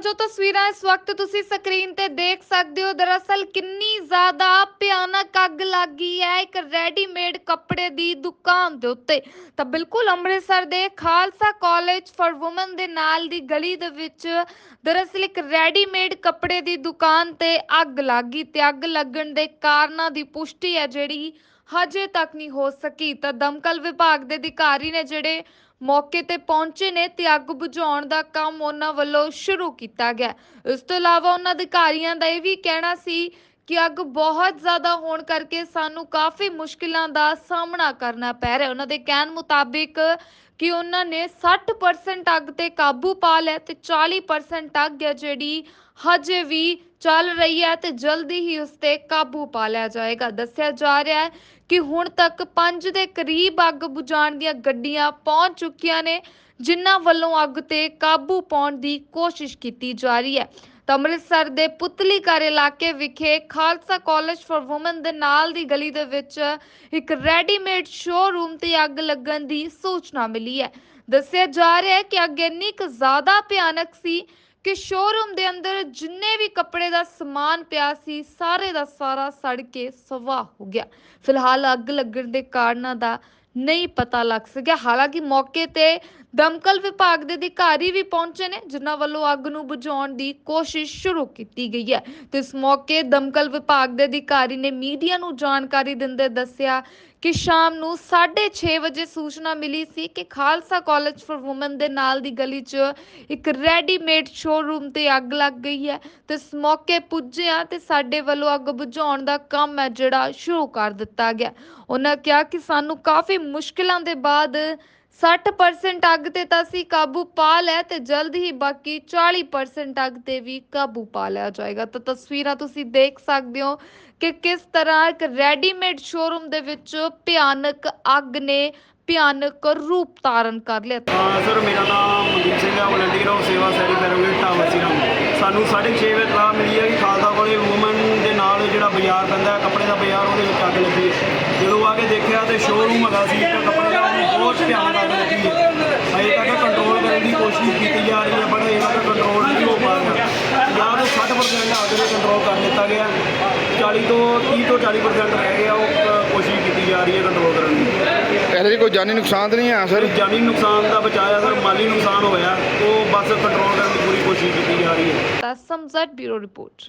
ਜੋ ਤਸਵੀਰਾਂ ਇਸ ਵਕਤ ਤੁਸੀਂ ਸਕਰੀਨ ਤੇ ਦੇਖ ਸਕਦੇ ਹੋ, ਦਰਅਸਲ ਕਿੰਨੀ ਜ਼ਿਆਦਾ ਭਿਆਨਕ ਅੱਗ ਲੱਗੀ ਹੈ ਇੱਕ ਰੈਡੀਮੇਡ ਕੱਪੜੇ ਦੀ ਦੁਕਾਨ ਦੇ ਉੱਤੇ। ਤਾਂ ਬਿਲਕੁਲ ਅੰਮ੍ਰਿਤਸਰ ਦੇ ਖਾਲਸਾ ਕਾਲਜ ਫਾਰ ਔਮਨ ਦੇ ਨਾਲ ਦੀ ਗਲੀ ਦੇ ਵਿੱਚ ਦਰਅਸਲ ਇੱਕ ਰੈਡੀਮੇਡ ਕੱਪੜੇ ਦੀ ਦੁਕਾਨ ਤੇ ਅੱਗ ਲੱਗੀ ਤੇ ਅੱਗ ਲੱਗਣ ਦੇ ਕਾਰਨਾਂ ਦੀ ਪੁਸ਼ਟੀ ਹੈ ਜਿਹੜੀ ਹਜੇ ਤੱਕ ਨਹੀਂ ਹੋ ਸਕੀ। ਤਾਂ ਦਮਕਲ ਵਿਭਾਗ ਦੇ ਅਧਿਕਾਰੀ ਨੇ ਜਿਹੜੇ ਮੌਕੇ ਤੇ ਪਹੁੰਚੇ ਨੇ, ਤੇ ਅੱਗ ਬੁਝਾਉਣ ਦਾ ਕੰਮ ਉਹਨਾਂ ਵੱਲੋਂ ਸ਼ੁਰੂ ਕੀਤਾ ਗਿਆ। ਇਸ ਤੋਂ ਇਲਾਵਾ ਉਹਨਾਂ ਅਧਿਕਾਰੀਆਂ ਦਾ ਇਹ ਵੀ ਕਹਿਣਾ ਸੀ ਕਿ ਅੱਗ ਬਹੁਤ ਜ਼ਿਆਦਾ ਹੋਣ ਕਰਕੇ ਸਾਨੂੰ ਕਾਫੀ ਮੁਸ਼ਕਿਲਾਂ ਦਾ ਸਾਹਮਣਾ ਕਰਨਾ ਪੈ ਰਿਹਾ। ਉਹਨਾਂ ਦੇ ਕਹਿਣ ਮੁਤਾਬਿਕ ਕਿ ਉਹਨਾਂ ਨੇ 60% ਅੱਗ ਤੇ ਕਾਬੂ ਪਾ ਲਿਆ ਤੇ 40% ਅੱਗ ਹੈ ਜਿਹੜੀ ਹਜੇ ਵੀ ਚੱਲ ਰਹੀ ਹੈ ਤੇ ਜਲਦੀ ਹੀ ਉਸ ਤੇ ਕਾਬੂ ਪਾ ਲਿਆ ਜਾਏਗਾ। ਦੱਸਿਆ ਜਾ ਰਿਹਾ ਹੈ ਕਿ ਹੁਣ ਤੱਕ 5 ਦੇ ਕਰੀਬ ਅੱਗ ਬੁਝਾਉਣ ਦੀਆਂ ਗੱਡੀਆਂ ਪਹੁੰਚ ਚੁੱਕੀਆਂ ਨੇ, ਜਿਨ੍ਹਾਂ ਵੱਲੋਂ ਅੱਗ ਤੇ ਕਾਬੂ ਪਾਉਣ ਦੀ ਕੋਸ਼ਿਸ਼ ਕੀਤੀ ਜਾ ਰਹੀ ਹੈ। ਤਾਂ ਅੰਮ੍ਰਿਤਸਰ ਦੇ ਪੁਤਲੀ ਘਰ ਇਲਾਕੇ ਵਿਖੇ ਖਾਲਸਾ ਕਾਲਜ ਫਾਰ ਔਮਨ ਦੇ ਨਾਲ ਦੀ ਗਲੀ ਦੇ ਵਿੱਚ ਇੱਕ ਰੈਡੀਮੇਡ ਸ਼ੋਰੂਮ ਤੇ ਅੱਗ ਲੱਗਣ ਦੀ ਸੂਚਨਾ ਮਿਲੀ ਹੈ। ਦੱਸਿਆ ਜਾ ਰਿਹਾ ਹੈ ਕਿ ਅੱਗ ਇੰਨੀ ਕੁ ਜ਼ਿਆਦਾ ਭਿਆਨਕ ਸੀ ਕਿ ਸ਼ੋਰੂਮ ਦੇ ਅੰਦਰ ਜਿੰਨੇ ਵੀ ਕੱਪੜੇ ਦਾ ਸਮਾਨ ਪਿਆ ਸੀ, ਸਾਰੇ ਦਾ ਸਾਰਾ ਸੜ ਕੇ ਸਵਾਹ ਹੋ ਗਿਆ। ਫਿਲਹਾਲ ਅੱਗ ਲੱਗਣ ਦੇ ਕਾਰਨਾਂ ਦਾ ਨਹੀਂ ਪਤਾ ਲੱਗ ਸਕਿਆ। ਹਾਲਾਂਕਿ ਮੌਕੇ ਤੇ ਦਮਕਲ ਵਿਭਾਗ ਦੇ ਅਧਿਕਾਰੀ ਵੀ ਪਹੁੰਚੇ ਨੇ, ਜਿਨ੍ਹਾਂ ਵੱਲੋਂ ਅੱਗ ਨੂੰ ਬੁਝਾਉਣ ਦੀ ਕੋਸ਼ਿਸ਼ ਸ਼ੁਰੂ ਕੀਤੀ ਗਈ ਹੈ। ਤੇ ਇਸ ਮੌਕੇ ਦਮਕਲ ਵਿਭਾਗ ਦੇ ਅਧਿਕਾਰੀ ਨੇ ਮੀਡੀਆ ਨੂੰ ਜਾਣਕਾਰੀ ਦਿੰਦੇ ਦੱਸਿਆ ਕਿ ਸ਼ਾਮ ਨੂੰ 6:30 ਵਜੇ ਸੂਚਨਾ ਮਿਲੀ ਸੀ ਕਿ ਖਾਲਸਾ ਕਾਲਜ ਫਾਰ ਔਮਨ ਦੇ ਨਾਲ ਦੀ ਗਲੀ 'ਚ ਇੱਕ ਰੈਡੀਮੇਡ ਸ਼ੋਰੂਮ ਤੇ ਅੱਗ ਲੱਗ ਗਈ ਹੈ। ਤੇ ਇਸ ਮੌਕੇ ਪੁੱਜਿਆ ਤੇ ਸਾਡੇ ਵੱਲੋਂ ਅੱਗ ਬੁਝਾਉਣ ਦਾ ਕੰਮ ਹੈ ਜਿਹੜਾ ਸ਼ੁਰੂ ਕਰ ਦਿੱਤਾ ਗਿਆ। ਉਹਨਾਂ ਕਿਹਾ ਕਿ ਸਾਨੂੰ ਕਾਫੀ ਮੁਸ਼ਕਿਲਾਂ ਦੇ ਬਾਅਦ 60% ਅੱਗ ਤੇ ਤਾਂ ਅਸੀਂ ਕਾਬੂ ਪਾ ਲਿਆ ਤੇ ਜਲਦ ਹੀ ਬਾਕੀ 40% ਅੱਗ ਤੇ ਵੀ ਕਾਬੂ ਪਾ ਲਿਆ ਜਾਏਗਾ। ਤਾਂ ਤਸਵੀਰਾਂ ਤੁਸੀਂ ਦੇਖ ਸਕਦੇ ਹੋ ਕਿ ਕਿਸ ਤਰ੍ਹਾਂ ਇੱਕ ਰੈਡੀਮੇਡ ਸ਼ੋਰੂਮ ਦੇ ਵਿੱਚ ਭਿਆਨਕ ਅੱਗ ਨੇ ਭਿਆਨਕ ਰੂਪ ਧਾਰਨ ਕਰ ਲਿਆ। ਹਾਂ, ਸਰ, ਮੇਰਾ ਨਾਮ ਮਨਦੀਪ ਸਿੰਘ ਹੈ ਵਲੰਟੀਅਰ ਆਫ ਸੇਵਾ ਸੈਰੀ ਬੈਰੋਗੇਟ ਟਾਵਰ ਸਿਰਮ ਸਾਨੂੰ 6:30 ਵਜੇ ਤਲਾਹ ਮਿਲੀ ਹੈ ਕਿ ਖਾਲਸਾ ਕੋਲੇ ਵੂਮਨ ਦੇ ਨਾਲ ਜਿਹੜਾ ਬਾਜ਼ਾਰ ਪੈਂਦਾ ਹੈ, ਕੱਪੜੇ ਦਾ ਬਾਜ਼ਾਰ, ਉਹਦੇ ਵਿੱਚ ਅੱਗ ਲੱਗੀ ਜਦੋਂ ਆ ਕੇ ਦੇਖਿਆ ਤੇ ਸ਼ੋਰੂਮ ਹੈਗਾ ਸੀ ਕੱਪੜੇ ਬਹੁਤ ਭਿਆਨਕ ਅੱਗ ਲੱਗੀ ਹੈ। ਅਜੇ ਤੱਕ ਕੰਟਰੋਲ ਕਰਨ ਦੀ ਕੋਸ਼ਿਸ਼ ਕੀਤੀ ਜਾ ਰਹੀ ਹੈ ਪਰ ਅਜੇ ਤੱਕ ਕੰਟਰੋਲ ਨਹੀਂ ਹੋ ਪਾ ਰਿਹਾ। ਜਾਂ ਤਾਂ 60% ਅੱਗ ਦੇ ਕੰਟਰੋਲ ਕਰ ਦਿੱਤਾ ਗਿਆ। 40 ਤੋਂ 30 ਤੋਂ 40% ਰਹਿ ਗਿਆ ਉਹ ਕੋਸ਼ਿਸ਼ ਕੀਤੀ ਜਾ ਰਹੀ ਹੈ ਕੰਟਰੋਲ ਕਰਨ ਦੀ। ਇਹਦੇ ਕੋਈ ਜਾਨੀ ਨੁਕਸਾਨ ਤਾਂ ਨਹੀਂ ਆ ਸਰ? ਜਾਨੀ ਨੁਕਸਾਨ ਦਾ ਬਚਾਇਆ ਸਰ। ਮਾਲੀ ਨੁਕਸਾਨ ਹੋਇਆ ਉਹ ਬਸ ਕੰਟਰੋਲ ਕਰਨ ਦੀ ਪੂਰੀ ਕੋਸ਼ਿਸ਼ ਕੀਤੀ ਜਾ ਰਹੀ ਹੈ। ਤਾਂ ਸਮਝਟ ਬਿਊਰੋ ਰਿਪੋਰਟ